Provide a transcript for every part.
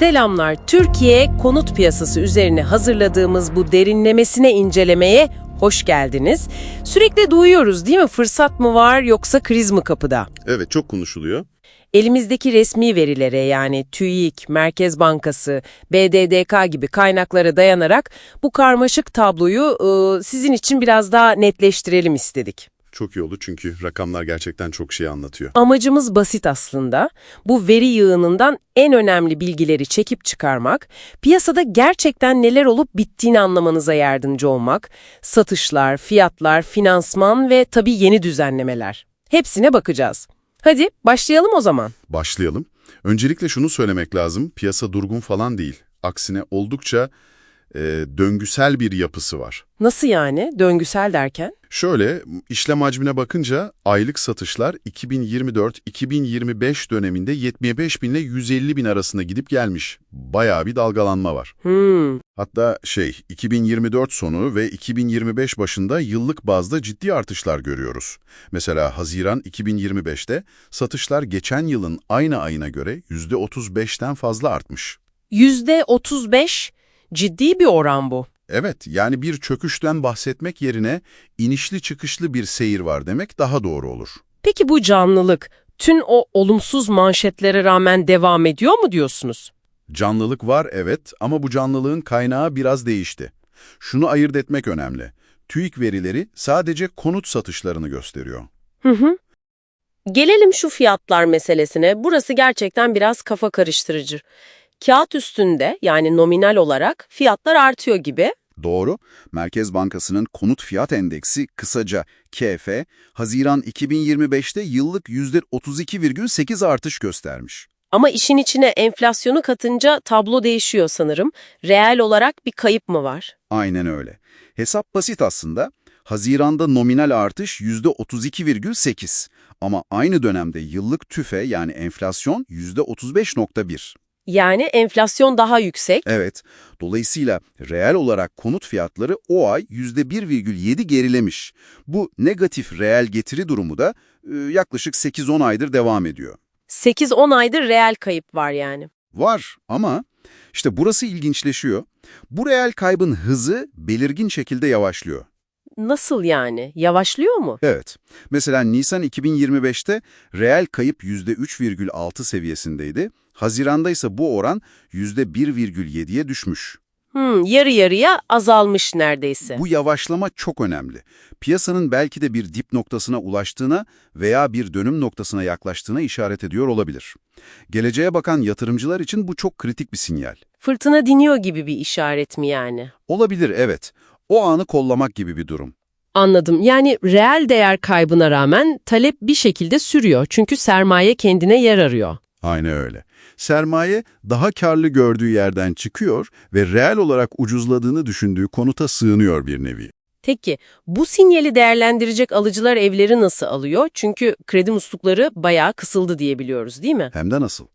Selamlar. Türkiye konut piyasası üzerine hazırladığımız bu derinlemesine incelemeye hoş geldiniz. Sürekli duyuyoruz değil mi? Fırsat mı var yoksa kriz mi kapıda? Evet çok konuşuluyor. Elimizdeki resmi verilere yani TÜİK, Merkez Bankası, BDDK gibi kaynaklara dayanarak bu karmaşık tabloyu e, sizin için biraz daha netleştirelim istedik. Çok iyi oldu çünkü rakamlar gerçekten çok şey anlatıyor. Amacımız basit aslında. Bu veri yığınından en önemli bilgileri çekip çıkarmak, piyasada gerçekten neler olup bittiğini anlamanıza yardımcı olmak, satışlar, fiyatlar, finansman ve tabii yeni düzenlemeler. Hepsine bakacağız. Hadi başlayalım o zaman. Başlayalım. Öncelikle şunu söylemek lazım. Piyasa durgun falan değil. Aksine oldukça e, döngüsel bir yapısı var. Nasıl yani? Döngüsel derken? Şöyle işlem hacmine bakınca aylık satışlar 2024-2025 döneminde 75 bin ile 150 bin arasında gidip gelmiş. Bayağı bir dalgalanma var. Hmm, Hatta şey 2024 sonu ve 2025 başında yıllık bazda ciddi artışlar görüyoruz. Mesela Haziran 2025'te satışlar geçen yılın aynı ayına göre %35'ten fazla artmış. yüzde 35 ciddi bir oran bu. Evet, yani bir çöküşten bahsetmek yerine inişli çıkışlı bir seyir var demek daha doğru olur. Peki bu canlılık tüm o olumsuz manşetlere rağmen devam ediyor mu diyorsunuz? Canlılık var evet ama bu canlılığın kaynağı biraz değişti. Şunu ayırt etmek önemli. TÜİK verileri sadece konut satışlarını gösteriyor. Hı hı. Gelelim şu fiyatlar meselesine. Burası gerçekten biraz kafa karıştırıcı. Kağıt üstünde yani nominal olarak fiyatlar artıyor gibi. Doğru. Merkez Bankası'nın konut fiyat endeksi kısaca KF, Haziran 2025'te yıllık %32,8 artış göstermiş. Ama işin içine enflasyonu katınca tablo değişiyor sanırım. Reel olarak bir kayıp mı var? Aynen öyle. Hesap basit aslında. Haziranda nominal artış %32,8 ama aynı dönemde yıllık tüfe yani enflasyon %35,1. Yani enflasyon daha yüksek. Evet, dolayısıyla reel olarak konut fiyatları o ay %1,7 gerilemiş. Bu negatif reel getiri durumu da e, yaklaşık 8-10 aydır devam ediyor. 8-10 aydır reel kayıp var yani. Var ama işte burası ilginçleşiyor. Bu reel kaybın hızı belirgin şekilde yavaşlıyor. Nasıl yani? Yavaşlıyor mu? Evet, mesela Nisan 2025'te reel kayıp %3,6 seviyesindeydi. Haziranda ise bu oran %1,7'ye düşmüş. Hmm, yarı yarıya azalmış neredeyse. Bu yavaşlama çok önemli. Piyasanın belki de bir dip noktasına ulaştığına veya bir dönüm noktasına yaklaştığına işaret ediyor olabilir. Geleceğe bakan yatırımcılar için bu çok kritik bir sinyal. Fırtına diniyor gibi bir işaret mi yani? Olabilir evet. O anı kollamak gibi bir durum. Anladım. Yani reel değer kaybına rağmen talep bir şekilde sürüyor. Çünkü sermaye kendine yer arıyor. Aynen öyle. Sermaye daha karlı gördüğü yerden çıkıyor ve reel olarak ucuzladığını düşündüğü konuta sığınıyor bir nevi. Peki bu sinyali değerlendirecek alıcılar evleri nasıl alıyor? Çünkü kredi muslukları bayağı kısıldı diye biliyoruz değil mi? Hem de nasıl?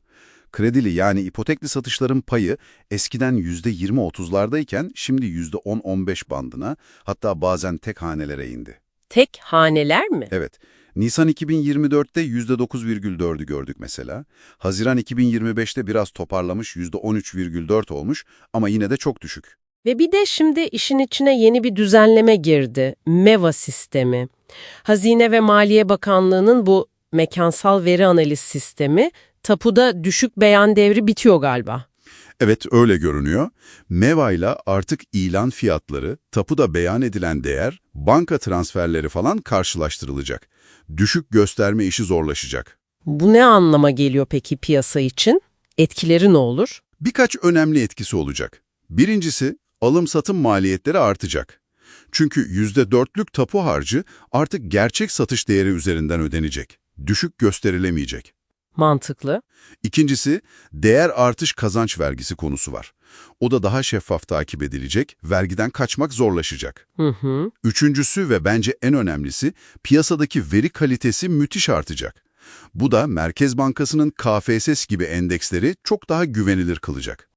Kredili yani ipotekli satışların payı eskiden %20-30'lardayken şimdi %10-15 bandına hatta bazen tek hanelere indi. Tek haneler mi? Evet, Nisan 2024'te %9,4'ü gördük mesela. Haziran 2025'te biraz toparlamış %13,4 olmuş ama yine de çok düşük. Ve bir de şimdi işin içine yeni bir düzenleme girdi. MEVA sistemi. Hazine ve Maliye Bakanlığı'nın bu mekansal veri analiz sistemi tapuda düşük beyan devri bitiyor galiba. Evet öyle görünüyor. MEVA ile artık ilan fiyatları, tapuda beyan edilen değer, banka transferleri falan karşılaştırılacak. Düşük gösterme işi zorlaşacak. Bu ne anlama geliyor peki piyasa için? Etkileri ne olur? Birkaç önemli etkisi olacak. Birincisi, alım-satım maliyetleri artacak. Çünkü %4'lük tapu harcı artık gerçek satış değeri üzerinden ödenecek. Düşük gösterilemeyecek. Mantıklı. İkincisi, değer artış kazanç vergisi konusu var. O da daha şeffaf takip edilecek, vergiden kaçmak zorlaşacak. Hı hı. Üçüncüsü ve bence en önemlisi, piyasadaki veri kalitesi müthiş artacak. Bu da Merkez Bankası'nın KFSS gibi endeksleri çok daha güvenilir kılacak.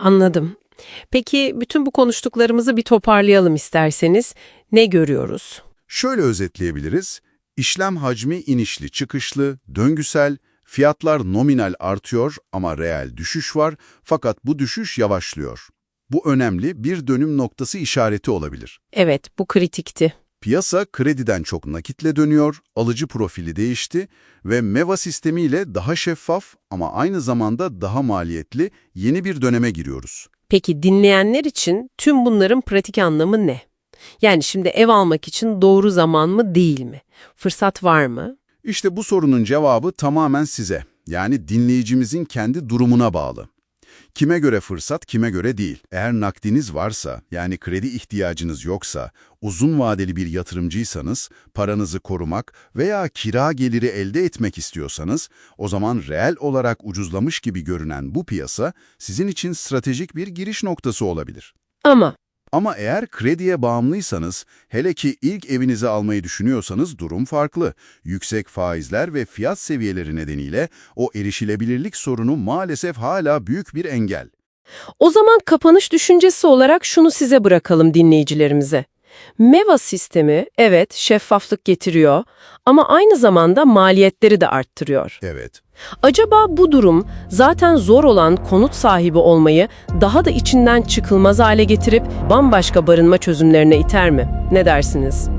Anladım. Peki bütün bu konuştuklarımızı bir toparlayalım isterseniz. Ne görüyoruz? Şöyle özetleyebiliriz. İşlem hacmi inişli çıkışlı, döngüsel, fiyatlar nominal artıyor ama reel düşüş var fakat bu düşüş yavaşlıyor. Bu önemli bir dönüm noktası işareti olabilir. Evet, bu kritikti. Piyasa krediden çok nakitle dönüyor, alıcı profili değişti ve MEVA sistemiyle daha şeffaf ama aynı zamanda daha maliyetli yeni bir döneme giriyoruz. Peki dinleyenler için tüm bunların pratik anlamı ne? Yani şimdi ev almak için doğru zaman mı değil mi? Fırsat var mı? İşte bu sorunun cevabı tamamen size, yani dinleyicimizin kendi durumuna bağlı. Kime göre fırsat, kime göre değil. Eğer nakdiniz varsa, yani kredi ihtiyacınız yoksa, uzun vadeli bir yatırımcıysanız, paranızı korumak veya kira geliri elde etmek istiyorsanız, o zaman reel olarak ucuzlamış gibi görünen bu piyasa sizin için stratejik bir giriş noktası olabilir. Ama Ama eğer krediye bağımlıysanız, hele ki ilk evinizi almayı düşünüyorsanız durum farklı. Yüksek faizler ve fiyat seviyeleri nedeniyle o erişilebilirlik sorunu maalesef hala büyük bir engel. o zaman kapanış düşüncesi olarak şunu size bırakalım dinleyicilerimize. MEVA sistemi evet şeffaflık getiriyor ama aynı zamanda maliyetleri de arttırıyor. Evet. Acaba bu durum zaten zor olan konut sahibi olmayı daha da içinden çıkılmaz hale getirip bambaşka barınma çözümlerine iter mi? Ne dersiniz?